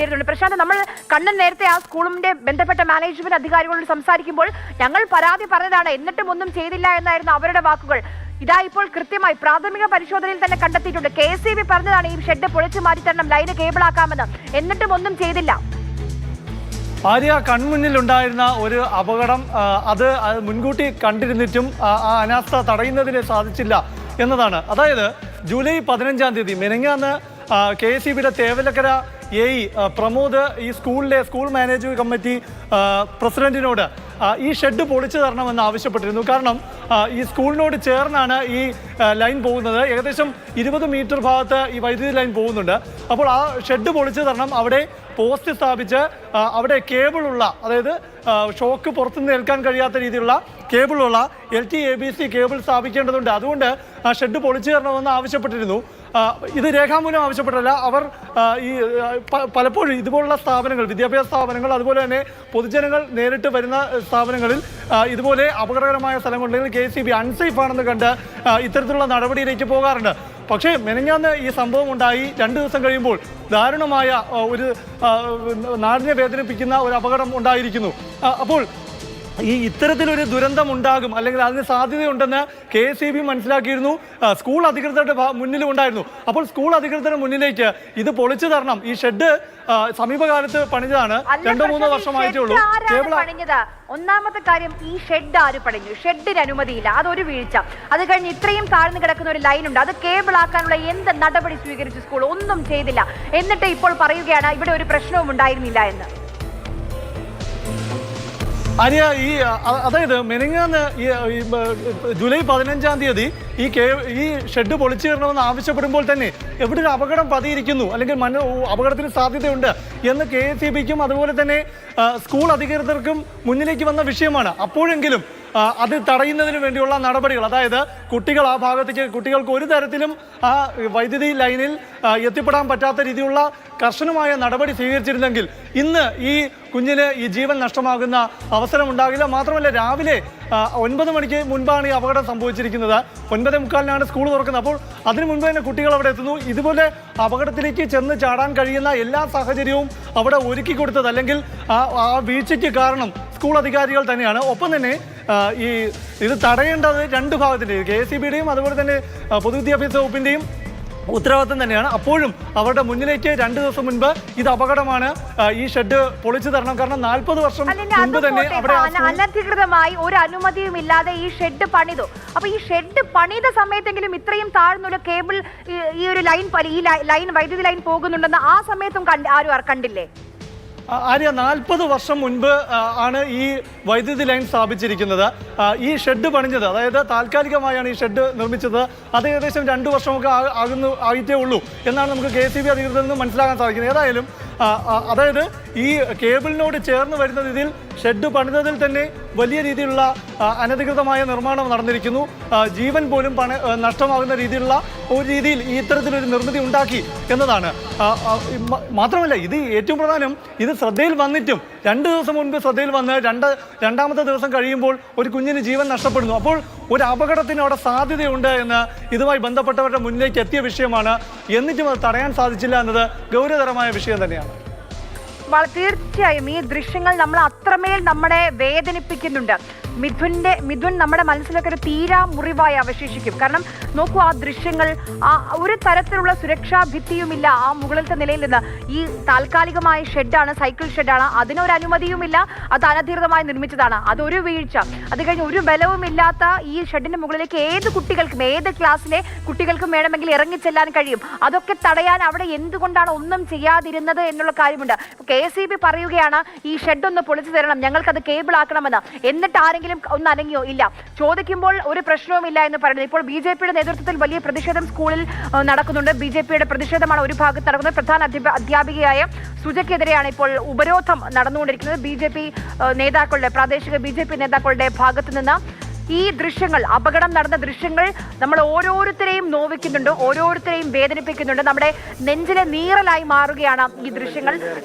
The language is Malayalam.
ചേരുന്നുണ്ട് പ്രശാന്ത് നമ്മൾ കണ്ണൻ നേരത്തെ ആ സ്കൂളിന്റെ ബന്ധപ്പെട്ട മാനേജ്മെന്റ് അധികാരികളോട് സംസാരിക്കുമ്പോൾ ഞങ്ങൾ പരാതി പറഞ്ഞതാണ്. എന്നിട്ടും ഒന്നും ചെയ്തില്ല എന്നായിരുന്നു അവരുടെ വാക്കുകൾ. ഇതാ ഇപ്പോൾ കൃത്യമായി പ്രാഥമിക പരിശോധനയിൽ തന്നെ കണ്ടെത്തിയിട്ടുണ്ട്. കെ എസ് ബി പറഞ്ഞതാണ് ഈ ഷെഡ് പൊളിച്ചു മാറ്റിത്തരണം ലൈന് കേബിളാക്കാമെന്ന്. എന്നിട്ടും ഒന്നും ചെയ്തില്ല. ആര്യ കൺമുന്നിലുണ്ടായിരുന്ന ഒരു അപകടം അത് മുൻകൂട്ടി കണ്ടിരുന്നിട്ടും ആ അനാസ്ഥ തടയുന്നതിന് സാധിച്ചില്ല എന്നതാണ്. അതായത് ജൂലൈ പതിനഞ്ചാം തീയതി മെനങ്ങാന്ന് കെ എസ് ഇ ബിയുടെ തേവലക്കര എ ഇ പ്രമോദ് ഈ സ്കൂളിലെ സ്കൂൾ മാനേജ്മെന്റ് കമ്മിറ്റി പ്രസിഡന്റിനോട് ഈ ഷെഡ് പൊളിച്ചു തരണമെന്ന് ആവശ്യപ്പെട്ടിരുന്നു. കാരണം ഈ സ്കൂളിനോട് ചേർന്നാണ് ഈ ലൈൻ പോകുന്നത്. ഏകദേശം ഇരുപത് മീറ്റർ ഭാഗത്ത് ഈ വൈദ്യുതി ലൈൻ പോകുന്നുണ്ട്. അപ്പോൾ ആ ഷെഡ് പൊളിച്ചു തരണം. അവിടെ പോസ്റ്റ് സ്ഥാപിച്ച് അവിടെ കേബിളുള്ള അതായത് ഷോക്ക് പുറത്തുനിന്ന് ഏൽക്കാൻ കഴിയാത്ത രീതിയിലുള്ള കേബിളുള്ള L T A B C cable സ്ഥാപിക്കേണ്ടതുണ്ട്. അതുകൊണ്ട് ആ ഷെഡ് പൊളിച്ചു തരണമെന്ന് ആവശ്യപ്പെട്ടിരുന്നു. ഇത് രേഖാമൂലം ആവശ്യപ്പെട്ടല്ല അവർ ഈ പലപ്പോഴും ഇതുപോലുള്ള സ്ഥാപനങ്ങൾ വിദ്യാഭ്യാസ സ്ഥാപനങ്ങൾ അതുപോലെ തന്നെ പൊതുജനങ്ങൾ നേരിട്ട് വരുന്ന സ്ഥാപനങ്ങളിൽ ഇതുപോലെ അപകടകരമായ സ്ഥലങ്ങളുണ്ടെങ്കിൽ കെ സി ബി അൺസേഫ് ആണെന്ന് കണ്ട് ഇത്തരത്തിലുള്ള നടപടിയിലേക്ക് പോകാറുണ്ട്. പക്ഷേ മെനഞ്ഞാന്ന് ഈ സംഭവം ഉണ്ടായി. രണ്ട് ദിവസം കഴിയുമ്പോൾ ദാരുണമായ ഒരു നാടിനെ വേദനിപ്പിക്കുന്ന ഒരു അപകടം ഉണ്ടായിരിക്കുന്നു. അപ്പോൾ ഈ ഇത്തരത്തിലൊരു ദുരന്തം ഉണ്ടാകും അല്ലെങ്കിൽ അതിന് സാധ്യതയുണ്ടെന്ന് കെ എസ് ഇ ബി മനസ്സിലാക്കിയിരുന്നു. സ്കൂൾ അധികൃതരുടെ മുന്നിലും ഉണ്ടായിരുന്നു അപ്പോൾ സ്കൂൾ അധികൃതരുടെ മുന്നിലേക്ക് ഇത് പൊളിച്ചു തരണം. ഈ ഷെഡ് സമീപകാലത്ത് പണിതാണ് രണ്ടോ മൂന്നോ വർഷമായിട്ടേ ഉള്ളൂ പണിഞ്ഞത്? ഒന്നാമത്തെ കാര്യം ഈ ഷെഡ് ആര് പണിഞ്ഞു? ഷെഡിന് അനുമതിയില്ല. അതൊരു വീഴ്ച. അത് കഴിഞ്ഞ് ഇത്രയും താഴ്ന്നു കിടക്കുന്ന ഒരു ലൈൻ ഉണ്ട് അത് കേബിൾ ആക്കാനുള്ള എന്ത് നടപടി സ്വീകരിച്ചു സ്കൂൾ? ഒന്നും ചെയ്തില്ല. എന്നിട്ട് ഇപ്പോൾ പറയുകയാണ് ഇവിടെ ഒരു പ്രശ്നവും ഉണ്ടായിരുന്നില്ല എന്ന്. ആര്യ ഈ അതായത് മെനങ്ങാന്ന് ഈ ജൂലൈ പതിനഞ്ചാം തീയതി ഈ കേ ഈ ഷെഡ് പൊളിച്ചു തരണമെന്ന് ആവശ്യപ്പെടുമ്പോൾ തന്നെ എവിടെ ഒരു അപകടം പതിയിരിക്കുന്നു അല്ലെങ്കിൽ മന അപകടത്തിന് സാധ്യതയുണ്ട് എന്ന് കെ എസ് ഇ ബിക്കും അതുപോലെ തന്നെ സ്കൂൾ അധികൃതർക്കും മുന്നിലേക്ക് വന്ന വിഷയമാണ്. അപ്പോഴെങ്കിലും അത് തടയുന്നതിന് വേണ്ടിയുള്ള നടപടികൾ. അതായത് കുട്ടികൾ ആ ഭാഗത്തേക്ക് കുട്ടികൾക്ക് ഒരു തരത്തിലും ആ വൈദ്യുതി ലൈനിൽ എത്തിപ്പെടാൻ പറ്റാത്ത രീതിയിലുള്ള കർശനമായ നടപടി സ്വീകരിച്ചിരുന്നെങ്കിൽ ഇന്ന് ഈ കുഞ്ഞിന് ഈ ജീവൻ നഷ്ടമാകുന്ന അവസരം ഉണ്ടാകില്ല മാത്രമല്ല രാവിലെ ഒൻപത് മണിക്ക് മുൻപാണ് ഈ അപകടം സംഭവിച്ചിരിക്കുന്നത്. ഒൻപത് മുക്കാലിനാണ് സ്കൂൾ തുറക്കുന്നത്. അപ്പോൾ അതിനു മുൻപ് തന്നെ കുട്ടികൾ അവിടെ എത്തുന്നു. ഇതുപോലെ അപകടത്തിലേക്ക് ചെന്ന് ചാടാൻ കഴിയുന്ന എല്ലാ സാഹചര്യവും അവിടെ ഒരുക്കി കൊടുത്തത് അല്ലെങ്കിൽ ആ വീഴ്ചയ്ക്ക് കാരണം സ്കൂൾ അധികാരികൾ തന്നെയാണ്. ഒപ്പം തന്നെ ഈ ഇത് തടയേണ്ടത് രണ്ട് ഭാഗത്തിന്റെയും കെ എസ് സി ബിയുടെയും അതുപോലെ തന്നെ പൊതുവിദ്യാഭ്യാസ വകുപ്പിന്റെയും ഉത്തരവാദിത്തം തന്നെയാണ്. അപ്പോഴും അവരുടെ മുന്നിലേക്ക് രണ്ട് ദിവസം മുൻപ് ഇത് അപകടമാണ്. ഈ ഷെഡ് പൊളിച്ചു തരണം. കാരണം നാൽപ്പത് വർഷം മുൻപ് തന്നെ അവിടെ അനധികൃതമായി ഒരു അനുമതിയും ഇല്ലാതെ ഈ ഷെഡ് പണിതു. അപ്പൊ ഈ ഷെഡ് പണിത സമയത്തെങ്കിലും ഇത്രയും താഴ്ന്നൊരു കേബിൾ ഈ- ഒരു ലൈൻ ഈ ലൈൻ വൈദ്യുതി ലൈൻ പോകുന്നുണ്ടെന്ന് ആ സമയത്തും ആരും ആർ- കണ്ടില്ലേ? ആര്യ നാൽപ്പത് വർഷം മുൻപ് ആണ് ഈ വൈദ്യുതി ലൈൻ സ്ഥാപിച്ചിരിക്കുന്നത്. ഈ ഷെഡ് പണിഞ്ഞത് അതായത് താൽക്കാലികമായാണ് ഈ ഷെഡ് നിർമ്മിച്ചത്. അത് ഏകദേശം രണ്ട് വർഷമൊക്കെ ആകുന്നു ആയിട്ടേ ഉള്ളൂ എന്നാണ് നമുക്ക് കെ സി ബി അധികൃതരിൽ നിന്ന് മനസ്സിലാക്കാൻ സാധിക്കുന്നത്. ഏതായാലും അതായത് ഈ കേബിളിനോട് ചേർന്ന് വരുന്ന രീതിയിൽ ഷെഡ് പണിതതിൽ തന്നെ വലിയ രീതിയിലുള്ള അനധികൃതമായ നിർമ്മാണം നടന്നിരിക്കുന്നു. ജീവൻ പോലും പണ നഷ്ടമാകുന്ന രീതിയിലുള്ള ഒരു രീതിയിൽ ഇത്തരത്തിലൊരു നിർമ്മിതി ഉണ്ടാക്കി എന്നതാണ്. മാത്രമല്ല ഇത് ഏറ്റവും പ്രധാനം ഇത് ശ്രദ്ധയിൽ വന്നിട്ടും രണ്ട് ദിവസം മുൻപ് ശ്രദ്ധയിൽ വന്ന് രണ്ട് രണ്ടാമത്തെ ദിവസം കഴിയുമ്പോൾ ഒരു കുഞ്ഞിന് ജീവൻ നഷ്ടപ്പെടുന്നു. അപ്പോൾ ഒരു അപകടത്തിന് അവിടെ സാധ്യതയുണ്ട് എന്ന് ഇതുമായി ബന്ധപ്പെട്ടവരുടെ മുന്നിലേക്ക് എത്തിയ വിഷയമാണ് എന്നിട്ടും അത് തടയാൻ സാധിച്ചില്ല എന്നത് ഗൗരവതരമായ വിഷയം തന്നെയാണ്. തീർച്ചയായും ഈ ദൃശ്യങ്ങൾ നമ്മൾ അത്രമേൽ നമ്മളെ വേദനിപ്പിക്കുന്നുണ്ട്. മിഥുന്റെ മിഥുൻ നമ്മുടെ മനസ്സിലൊക്കെ ഒരു തീരാ മുറിവായി അവശേഷിക്കും. കാരണം നോക്കൂ ആ ദൃശ്യങ്ങൾ ആ ഒരു തരത്തിലുള്ള സുരക്ഷാ ഭിത്തിയുമില്ല ആ മുകളിലത്തെ നിലയിൽ നിന്ന്. ഈ താൽക്കാലികമായ ഷെഡാണ് സൈക്കിൾ ഷെഡാണ്. അതിനൊരു അനുമതിയുമില്ല. അത് അനധികൃതമായി നിർമ്മിച്ചതാണ്. അതൊരു വീഴ്ച. അത് കഴിഞ്ഞ് ഒരു ബലവുമില്ലാത്ത ഈ ഷെഡിന്റെ മുകളിലേക്ക് ഏത് കുട്ടികൾക്കും ഏത് ക്ലാസ്സിലെ കുട്ടികൾക്കും വേണമെങ്കിൽ ഇറങ്ങിച്ചെല്ലാൻ കഴിയും. അതൊക്കെ തടയാൻ അവിടെ എന്തുകൊണ്ടാണ് ഒന്നും ചെയ്യാതിരുന്നത് എന്നുള്ള കാര്യമുണ്ട്. കെ പറയുകയാണ് ഈ ഷെഡ് ഒന്ന് പൊളിച്ചു തരണം. ഞങ്ങൾക്ക് അത് കേബിൾ ആക്കണമെന്ന് എന്നിട്ട് ആരെങ്കിലും ഒന്ന് അനങ്ങിയോ? ഇല്ല. ചോദിക്കുമ്പോൾ ഒരു പ്രശ്നവുമില്ല എന്ന് പറയുന്നത്. ഇപ്പോൾ ബി ജെ പിയുടെ നേതൃത്വത്തിൽ വലിയ പ്രതിഷേധം സ്കൂളിൽ നടക്കുന്നുണ്ട്. ബി ജെ പിയുടെ പ്രതിഷേധമാണ് ഒരു ഭാഗത്ത് നടക്കുന്നത്. പ്രധാന അധ്യാപ- അധ്യാപികയായ സുജയ്ക്കെതിരെയാണ് ഇപ്പോൾ ഉപരോധം നടന്നുകൊണ്ടിരിക്കുന്നത്. ബി ജെ പി നേതാക്കളുടെ പ്രാദേശിക ബി ജെ പി നേതാക്കളുടെ ഭാഗത്ത് നിന്ന് ഈ ദൃശ്യങ്ങൾ അപകടം നടന്ന ദൃശ്യങ്ങൾ നമ്മൾ ഓരോരുത്തരെയും നോവിക്കുന്നുണ്ട് ഓരോരുത്തരെയും വേദനിപ്പിക്കുന്നുണ്ട്. നമ്മുടെ നെഞ്ചിലെ നീറലായി മാറുകയാണ് ഈ ദൃശ്യങ്ങൾ.